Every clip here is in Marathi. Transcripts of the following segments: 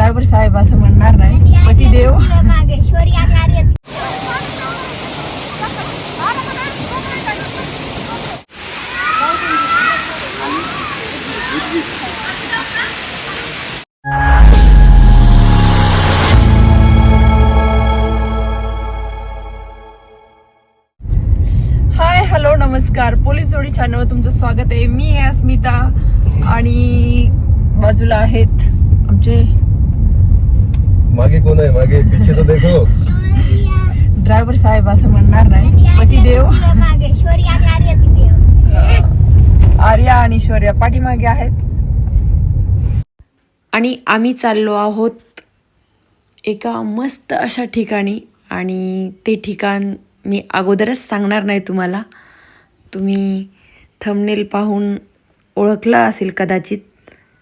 ड्रायव्हर साहेब असं म्हणणार नाही पतिदेव हाय हॅलो नमस्कार. पोलीस जोडी चॅनल तुमचं स्वागत आहे. मी आहे अस्मिता आणि बाजूला आहेत आमचे मागे कोण आहे? मागे पिछे तो देखो. ड्रायव्हर साहेब असं म्हणणार नाही. पतिदेव देव. आर्या आणि शौर्या पाठीमागे आहेत. आणि आम्ही चाललो आहोत एका मस्त अशा ठिकाणी. आणि ते ठिकाण मी अगोदरच सांगणार नाही तुम्हाला. तुम्ही थंबनेल पाहून ओळखलं असेल कदाचित.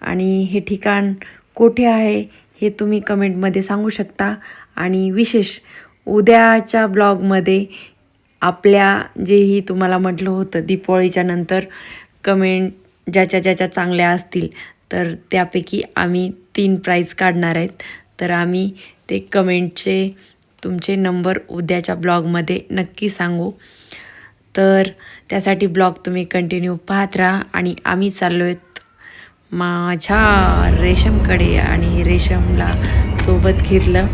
आणि हे ठिकाण कोठे आहे? हे तुम्ही कमेंटमध्ये सांगू शकता. आणि विशेष उद्याच्या ब्लॉगमध्ये आपल्या जेही तुम्हाला म्हटलं होतं दीपावळीच्या नंतर कमेंट ज्याच्या ज्याच्या चांगल्या असतील तर त्यापैकी आम्ही तीन प्राईज काढणार आहेत. तर आम्ही ते कमेंटचे तुमचे नंबर उद्याच्या ब्लॉगमध्ये नक्की सांगू. तर त्यासाठी ब्लॉग तुम्ही कंटिन्यू पाहत राहा आणि आम्ही चाललो आहेत माझ्या रेशमकडे आणि रेशमला सोबत घेतलं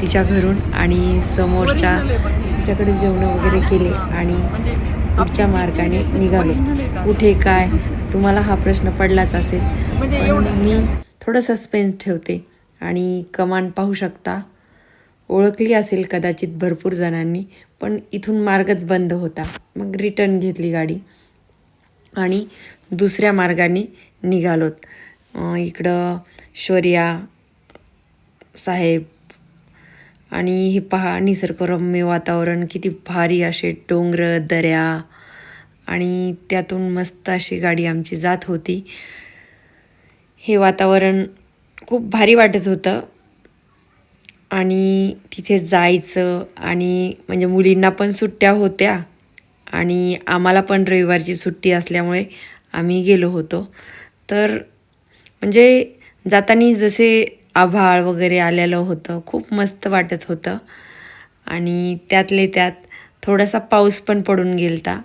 तिच्या घरून आणि समोरच्या तिच्याकडे जेवणं वगैरे केले आणि पुढच्या मार्गाने निघालो. कुठे काय? तुम्हाला हा प्रश्न पडलाच असेल. पण मी थोडं सस्पेन्स ठेवते आणि कमान पाहू शकता. ओळखली असेल कदाचित भरपूर जणांनी पण इथून मार्गच बंद होता. मग रिटर्न घेतली गाडी. आणि दुसऱ्या मार्गाने निघालोत. इकडं शौर्या साहेब आणि हे पहा निसर्गरम्य वातावरण किती भारी असे डोंगर दऱ्या आणि त्यातून मस्त अशी गाडी आमची जात होती. हे वातावरण खूप भारी वाटत होतं. आणि तिथे जायचं आणि म्हणजे मुलींना पण सुट्ट्या होत्या आणि आम्हाला पण रविवारची सुट्टी असल्यामुळे आम्ही गेलो होतो. तर म्हणजे जाताना जसे आभाळ वगैरे आलेलं होतं खूप मस्त वाटत होतं. आणि त्यातले त्यात थोडासा पाऊस पण पडून गेलता.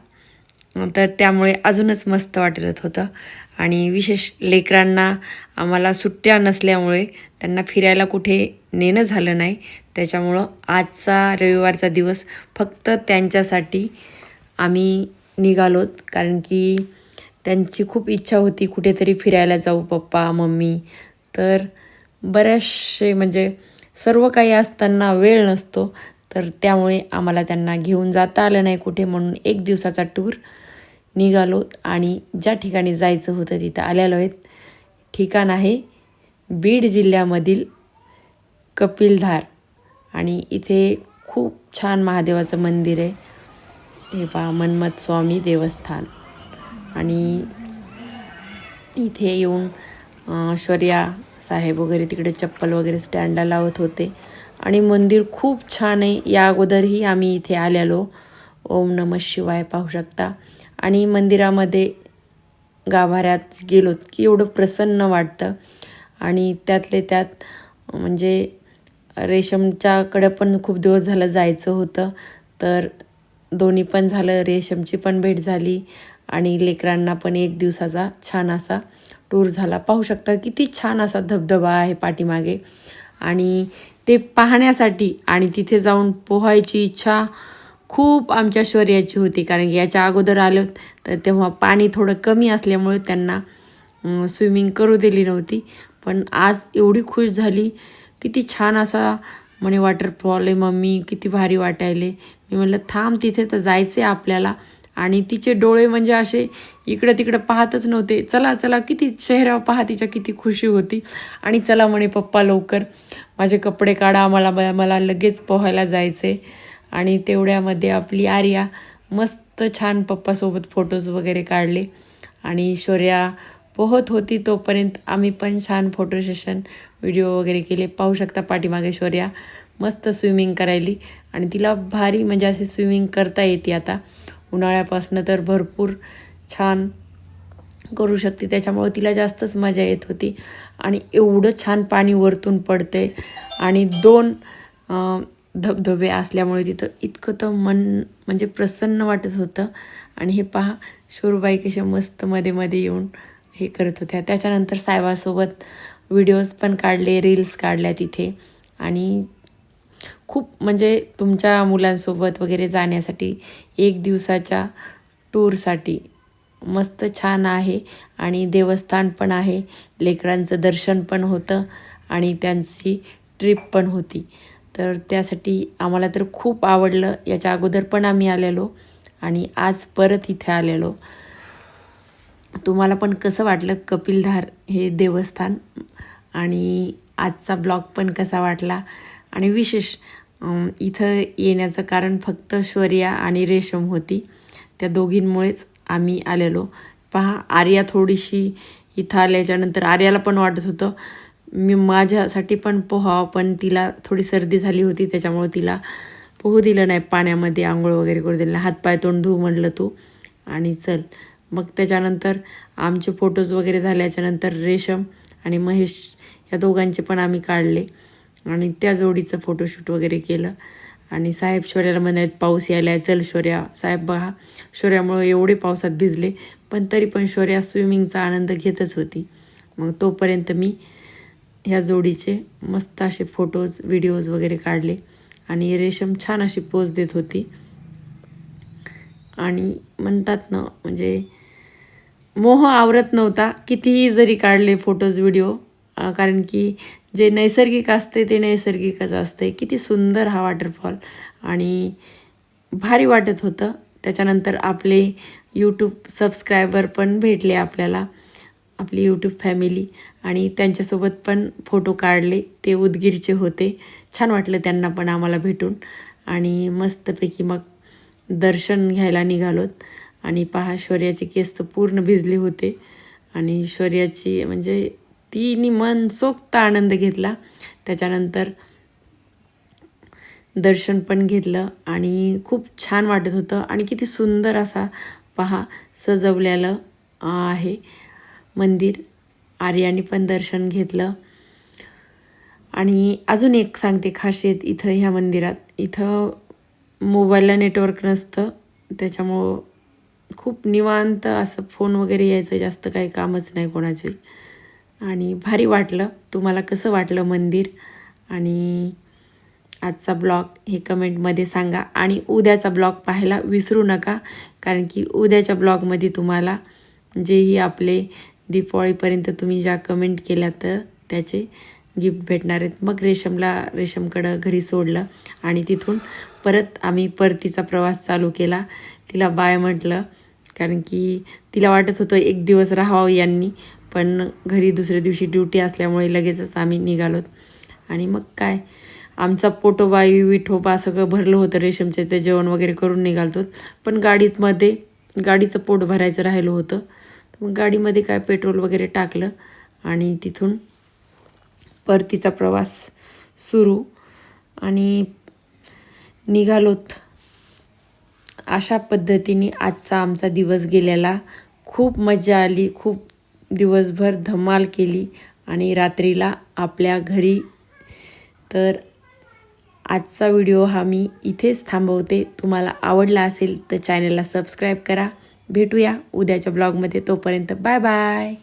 तर त्यामुळे अजूनच मस्त वाटत होतं. आणि विशेष लेकरांना आम्हाला सुट्ट्या नसल्यामुळे त्यांना फिरायला कुठे नेणं झालं नाही. त्याच्यामुळं आजचा रविवारचा दिवस फक्त त्यांच्यासाठी आम्ही निघालोत. कारण की त्यांची खूप इच्छा होती कुठेतरी फिरायला जाऊ पप्पा मम्मी. तर बऱ्याचशे म्हणजे सर्व काही असताना वेळ नसतो तर त्यामुळे आम्हाला त्यांना घेऊन जाता आलं नाही कुठे म्हणून एक दिवसाचा टूर निघालो आणि ज्या ठिकाणी जायचं होतं तिथं आलेलो आहेत. ठिकाण आहे बीड जिल्ह्यामधील कपिलधार आणि इथे खूप छान महादेवाचं मंदिर आहे. हे पहा मन्मथ स्वामी देवस्थान. आणि इथे येऊन ऐश्वर्या शौर्या साहेब वगैरे तिकडे चप्पल वगैरे स्टँडला लावत होते. आणि मंदिर खूप छान आहे. या अगोदरही आम्ही इथे आलेलो. ओम नम शिवाय पाहू शकता. आणि मंदिरामध्ये गाभाऱ्यात गेलो की एवढं प्रसन्न वाटतं. आणि त्यातले त्यात म्हणजे रेशमच्याकडे पण खूप दिवस झालं जायचं होतं. तर दोन्ही पण झालं रेशमची पण भेट झाली. आणि लेकरांना पण एक दिवसाचा छान असा टूर झाला. पाहू शकता किती छान असा धबधबा आहे पाठीमागे. आणि ते पाहण्यासाठी आणि तिथे जाऊन पोहायची इच्छा खूप आमच्या शौर्याची होती. कारण की याच्या अगोदर आलो तर तेव्हा पाणी थोडं कमी असल्यामुळे त्यांना स्विमिंग करू दिली नव्हती. पण आज एवढी खुश झाली. किती छान असा म्हणे वॉटरफॉल आहे मम्मी किती भारी वाटायले. मी म्हणलं थांब तिथे तर जायचं आहे आपल्याला. आणि तिचे डोळे म्हणजे असे इकडं तिकडं पाहतच नव्हते. चला चला किती चेहरा पहा तिच्या किती खुशी होती. आणि चला म्हणे पप्पा लवकर. माझे कपडे काढा मला मला लगेच पोहायला जायचं आहे आणि तेवढ्यामध्ये आपली आर्या मस्त छान पप्पासोबत फोटोज वगैरे काढले. आणि शौर्या पोहत होती तोपर्यंत आम्ही पण छान फोटो सेशन व्हिडिओ वगैरे केले. पाहू शकता पाठीमागे शौर्या मस्त स्विमिंग करायली. आणि तिला भारी म्हणजे असे स्विमिंग करता येते आता. उन्हाळ्यापासनं तर भरपूर छान करू शकते. त्याच्यामुळं तिला जास्तच मजा येत होती. आणि एवढं छान पाणी वरतून पडते आणि दोन धबधबे असल्यामुळे तिथं इतकं तर मन म्हणजे प्रसन्न वाटत होतं. आणि हे पहा शोरबाई कशा मस्त मध्ये मध्ये येऊन हे करत होत्या. त्याच्यानंतर साहेबासोबत व्हिडिओज पण काढले रील्स काढल्या तिथे. आणि खूप म्हणजे तुमच्या मुलांसोबत वगैरे जाण्यासाठी एक दिवसाच्या टूरसाठी मस्त छान आहे आणि देवस्थान पण आहे. लेकरांचं दर्शन पण होतं आणि त्यांची ट्रिप पण होती. तर त्यासाठी आम्हाला तर खूप आवडलं. याच्या अगोदर पण आम्ही आलेलो आणि आज परत इथे आलेलो. तुम्हाला पण कसं वाटलं कपिलधार हे देवस्थान? आणि आजचा ब्लॉग पण कसा वाटला? आणि विशेष इथं येण्याचं कारण फक्त शौर्या आणि रेशम होती. त्या दोघींमुळेच आम्ही आलेलो. पहा आर्या थोडीशी इथं आल्याच्यानंतर आर्याला पण वाटत होतं. मी माझ्यासाठी पण पोहावं पण तिला थोडी सर्दी झाली होती त्याच्यामुळं तिला पोहू दिलं नाही. पाण्यामध्ये आंघोळ वगैरे करू दिलं नाही. हातपाय तोंड धुऊ म्हणलं तू. आणि चल. मग त्याच्यानंतर आमचे फोटोज वगैरे झाल्याच्यानंतर रेशम आणि महेश या दोघांचे पण आम्ही काढले. आणि त्या जोडीचं फोटोशूट वगैरे केलं. आणि साहेब शौर्याला म्हणाले पाऊस यायला आहे, चल शौर्या. साहेब बघा शौर्यामुळं एवढे पावसात भिजले पण तरी पण शौर्या स्विमिंगचा आनंद घेतच होती. मग तोपर्यंत मी ह्या जोडीचे मस्त असे फोटोज व्हिडिओज वगैरे काढले. आणि रेशम छान अशी पोज देत होती. आणि म्हणतात ना म्हणजे मोह आवरत नव्हता. कितीही जरी काढले फोटोज व्हिडिओ कारण की जे नैसर्गिक असते ते नैसर्गिकच असते. किती सुंदर हा वॉटरफॉल आणि भारी वाटत होतं. त्याच्यानंतर आपले यूट्यूब सबस्क्रायबर पण भेटले आपल्याला आपली यूट्यूब फॅमिली आणि त्यांच्यासोबत पण फोटो काढले. ते उदगीरचे होते. छान वाटलं त्यांना पण आम्हाला भेटून. आणि मस्तपैकी मग दर्शन घ्यायला निघालोत. आणि पहा शौर्याचे केस तर पूर्ण भिजले होते. आणि शौर्याची म्हणजे तिने मनसोक्त आनंद घेतला. त्याच्यानंतर दर्शन पण घेतलं आणि खूप छान वाटत होतं. आणि किती सुंदर असा पहा सजवलेलं आहे मंदिर. आर्याने पण दर्शन घेतलं. आणि अजून एक सांगते खासियत इथं ह्या मंदिरात. इथं मोबाईलला नेटवर्क नसतं. त्याच्यामुळं खूप निवांत असं फोन वगैरे यायचं जास्त काही कामच नाही कोणाचे. आणि भारी वाटलं. तुम्हाला कसं वाटलं मंदिर? आणि आजचा ब्लॉग हे कमेंटमध्ये सांगा. आणि उद्याचा ब्लॉग पाहायला विसरू नका कारण की उद्याच्या ब्लॉगमध्ये तुम्हाला जेही आपले दीपावळीपर्यंत तुम्ही ज्या कमेंट केल्या तर त्याचे गिफ्ट भेटणार आहेत. मग रेशमला रेशमकडं घरी सोडलं आणि तिथून परत आम्ही परतीचा प्रवास चालू केला. तिला बाय म्हटलं कारण की तिला वाटत होतं एक दिवस राहावं यांनी. पण घरी दुसऱ्या दिवशी ड्युटी असल्यामुळे लगेचच आम्ही निघालोत आणि मग काय? आमचा पोटोबा विठोबा सगळं भरलं होतं रेशमचे ते जेवण वगैरे करून निघालतो. पण गाडीतमध्ये गाडीचं पोट भरायचं राहिलं होतं. मग गाडीमध्ये काय पेट्रोल वगैरे टाकलं आणि तिथून परतीचा प्रवास सुरू. आणि निघालोत. अशा पद्धतीने आजचा आमचा दिवस गेलेला. खूप मजा आली खूप दिवसभर धमाल केली आणि रात्रीला आपल्या घरी. तर आजचा व्हिडिओ हा मी इथेच थांबवते. तुम्हाला आवडला असेल तर चॅनलला सबस्क्राईब करा. भेटूया उद्याच्या ब्लॉगमध्ये. तोपर्यंत बाय बाय.